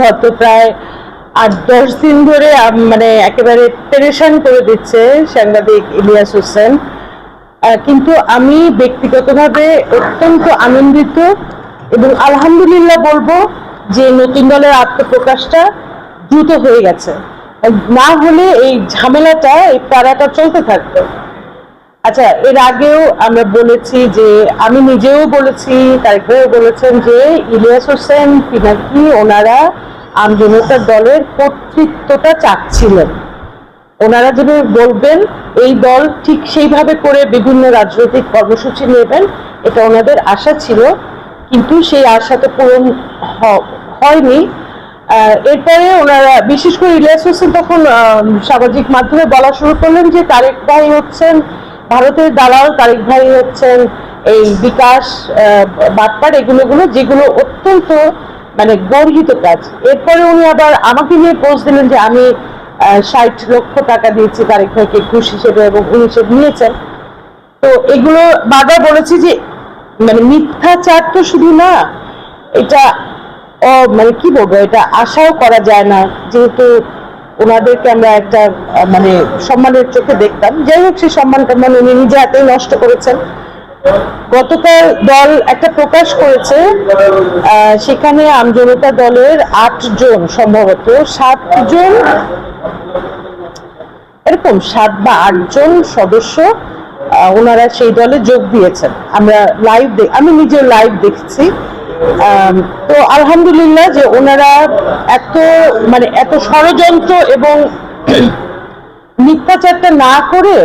গত প্রায় আট, দশ দিন ধরে মানে একেবারে পেরেশান করে দিচ্ছে সাংবাদিক ইলিয়াস হোসেন। কিন্তু আমি ব্যক্তিগতভাবে অত্যন্ত আনন্দিত এবং আলহামদুলিল্লাহ বলব যে নতুন দলের আত্মপ্রকাশটা দ্রুত হয়ে গেছে। না হলে এই ঝামেলাটা, এই প্যারাটা চলতে থাকতো। আচ্ছা এর আগেও আমরা বলেছি যে, আমি নিজেও বলেছি তারেক ভাইও বলেছেন যে, ইলিয়াস হোসেন পিনাকি ওনারা আমজনতার দলের কর্তৃত্বটা চাচ্ছিলেন। ওনারা যেভাবে বলবেন, এই দল ঠিক সেইভাবে করে বিভিন্ন রাজনৈতিক কর্মসূচি নেবেন, এটা ওনাদের আশা ছিল, কিন্তু সেই আশাটা পূরণ হয়নি। এরপরে ওনারা, বিশেষ করে ইলিয়াস হোসেন তখন সামাজিক মাধ্যমে বলা শুরু করলেন যে, তারেক ভাই হচ্ছেন ভারতের দালাল তারেক ভাই হচ্ছেন এই বিকাশ বাটপার এগুলোগুলো যেগুলো অত্যন্ত মানে গর্হিত কাজ। এরপরে উনি আবার আমাকে নিয়ে পোস্ট দিলেন যে আমি ষাট লক্ষ টাকা দিয়েছি তারেক ভাইকে ঘুষ হিসেবে এবং উনি সে নিয়েছেন। তো এগুলো বারবার বলেছি যে মানে মিথ্যাচার তো শুধু না, এটা মানে কি বলব, এটা আশাও করা যায় না। যেহেতু ওনাদেরকে আমরা একটা মানে সম্মানের চোখে দেখতাম। যাই হোক সেই সম্মানটা মানে উনি নিজে হাতেই নষ্ট করেছেন। গতকাল দল একটা প্রকাশ করেছে সেখানে আমজনতা দলের আট জন সম্ভবত সাতজন এরকম সাত বা আটজন সদস্য আহ, ওনারা সেই দলে যোগ দিয়েছেন। আমরা লাইভ আমি নিজে লাইভ দেখছি। তো আলহামদুলিল্লাহ যে ওনারা এত মানে এত ষড়যন্ত্র এবং মিথ্যাচারটা না করে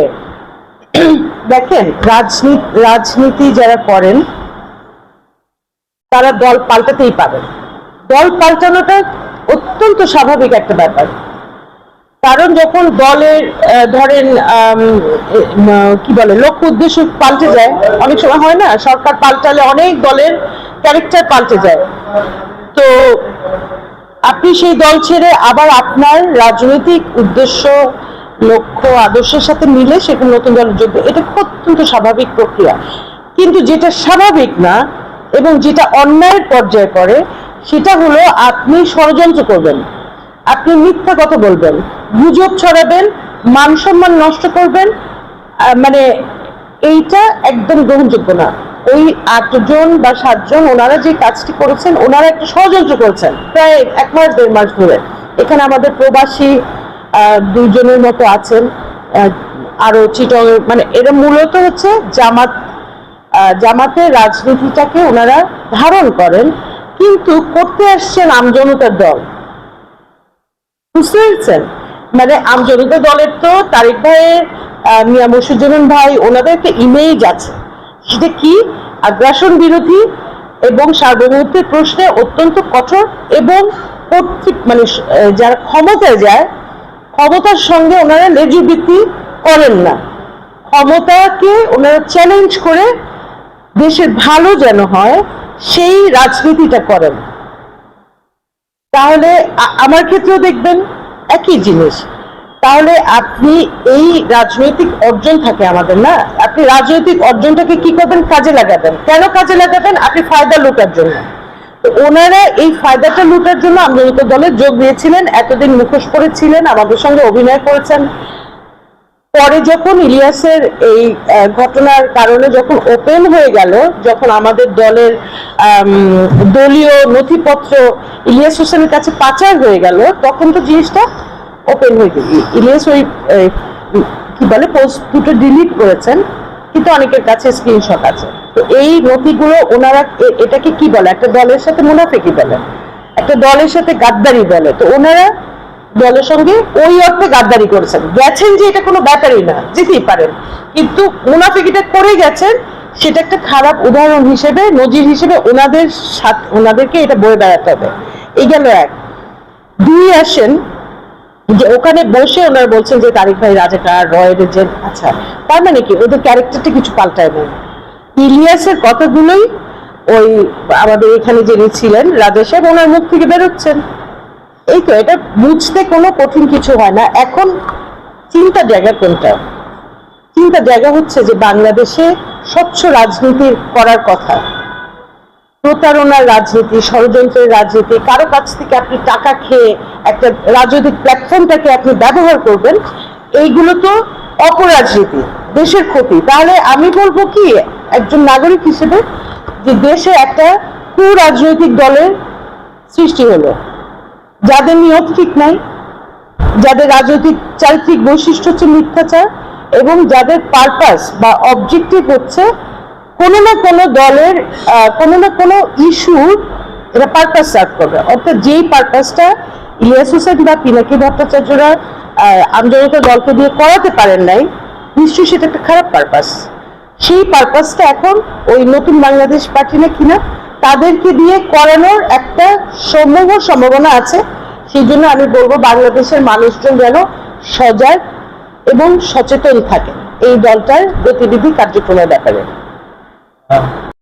দেখেন রাজনীতি রাজনীতি যারা করেন, তারা দল পাল্টাতেই পারেন। দল পাল্টানোটা অত্যন্ত স্বাভাবিক একটা ব্যাপার। কারণ যখন দলের ধরেন কি বলে, লক্ষ্য উদ্দেশ্য পাল্টে যায়, অনেক সময় হয় না, সরকার পাল্টালে অনেক দলের ক্যারেক্টার পাল্টে যায়। তো আপনি সেই দল ছেড়ে আবার আপনার রাজনৈতিক উদ্দেশ্য, লক্ষ্য, আদর্শের সাথে মিলে সেখানে নতুন দলের যোগ্য এটা অত্যন্ত স্বাভাবিক প্রক্রিয়া। কিন্তু যেটা স্বাভাবিক না এবং যেটা অন্যায়ের পর্যায়ে পড়ে, সেটা হলো আপনি ষড়যন্ত্র করবেন, আপনি মিথ্যা কথা বলবেন, গুজব ছড়াবেন, মান সম্মান নষ্ট করবেন মানে এইটা একদম গ্রহণযোগ্য না। ওই আটজন বা সাতজন ওনারা যে কাজটি করেছেন ওনারা একটা ষড়যন্ত্র করেছেন প্রায় এক মাস দেড় মাস ধরে। এখানে আমাদের প্রবাসী দুইজনের মতো আছেন। আহ, আরও চিটং মানে এরা মূলত হচ্ছে জামাত আহ, জামাতের রাজনীতিটাকে ওনারা ধারণ করেন কিন্তু করতে আসছেন আমজনতার দল। বুঝতে পেরেছেন? মানে আমজনতা দলের তো তারেক ভাইয়ের মিয়া মসুজ্জামান ভাই ওনাদের একটা ইমেজ আছে। সেটা কি? আগ্রাসন বিরোধী এবং সার্বভৌমত্বের প্রশ্নে অত্যন্ত কঠোর এবং কর্তৃক মানে যারা ক্ষমতায় যায়, ক্ষমতার সঙ্গে ওনারা লেজুবৃত্তি করেন না। ক্ষমতাকে ওনারা চ্যালেঞ্জ করে দেশের ভালো যেন হয়, সেই রাজনীতিটা করেন। তাহলে আমার ক্ষেত্রেও দেখবেন একই জিনিস। তাহলে আপনি এই রাজনৈতিক অর্জন থাকে আমাদের, না? আপনি রাজনৈতিক অর্জনটাকে কি করবেন? কাজে লাগাবেন। কেন কাজে লাগাবেন? আপনি ফায়দা লুটার জন্য। তো ওনারা এই ফায়দাটা লুটার জন্য আমজনতা দলে যোগ দিয়েছিলেন, এতদিন মুখোশ করেছিলেন আমাদের সঙ্গে অভিনয় করেছেন। পরে যখন ইলিয়াসের এই ঘটনার কারণে যখন ওপেন হয়ে গেল, যখন আমাদের দলের দলীয় নথিপত্র ইলিয়াস হোসেনের কাছে পাচার হয়ে গেল, তখন তো জিনিসটা ওপেন হয়ে ই- ইলিয়াস ওই কি বলে পোস্ট দুটো ডিলিট করেছেন, কিন্তু অনেকের কাছে স্ক্রিনশট আছে। তো এই নথিগুলো ওনারা এটাকে কি বলে? একটা দলের সাথে মুনাফেকি বলে? একটা দলের সাথে গাদ্দারি বলে। তো ওনারা দলের সঙ্গে ওই অর্থে গাদ্দারি করেছেন। গেছেন যে এটা কোনো ব্যাপারই না, যেতেই পারেন। কিন্তু মুনাফিকিটা করে গেছেন, সেটা একটা খারাপ উদাহরণ হিসেবে, নজির হিসেবে ওনাদের সাথে, ওনাদেরকে এটা বয়ে বেড়াতে হবে। এই গেল এক। দুই আসেন যে ওখানে বসে ওনারা বলছেন যে তারিক ভাই রাজাকার রয়ের যে আচ্ছা তার মানে কি? ওদের ক্যারেক্টারটা কিছু পাল্টায় না ইলিয়াসের কথাগুলোই ওই আমাদের এখানে যিনি ছিলেন, রাজা সাহেব, ওনার মুখ থেকে বেরোচ্ছেন। এই তো, এটা বুঝতে কোনো কঠিন কিছু হয় না। এখন চিন্তা জায়গা কোনটা? চিন্তা জায়গা হচ্ছে যে বাংলাদেশে স্বচ্ছ রাজনীতি করার কথা। প্রতারণার রাজনীতি, ষড়যন্ত্রের রাজনীতি, কারও কাছ থেকে আপনি টাকা খেয়ে একটা রাজনৈতিক প্ল্যাটফর্মটাকে আপনি ব্যবহার করবেন, এইগুলো তো অপরাজনীতি, দেশের ক্ষতি। তাহলে আমি বলব কি, একজন নাগরিক হিসেবে যে দেশে একটা কু রাজনৈতিক দলের সৃষ্টি হলো, যাদের নিয়ত ঠিক নাই, যাদের রাজনৈতিক চারিত্রিক বৈশিষ্ট্য হচ্ছে মিথ্যাচার এবং যাদের পারপাস বা অবজেক্টিভ হচ্ছে কোনো না কোনো দলের কোনো না কোনো ইস্যুর এরা পারপাস সার্ভ করবে। অর্থাৎ যেই পারপাসটা ইলিয়াস হোসেন বা পিনাকি ভট্টাচার্যরা আহ, আমজনতা দলকে দিয়ে করাতে পারেন নাই নিশ্চয়ই সেটা একটা খারাপ পারপাস সেই পারপাসটা এখন ওই নতুন বাংলাদেশ পার্টি না কিনা তাদেরকে দিয়ে করানোর একটা সমূহ সম্ভাবনা আছে। সেই জন্য আমি বলব বাংলাদেশের মানুষজন যেন সজাগ এবং সচেতন থাকে এই দলটার গতিবিধি কার্যক্রমের ব্যাপারে।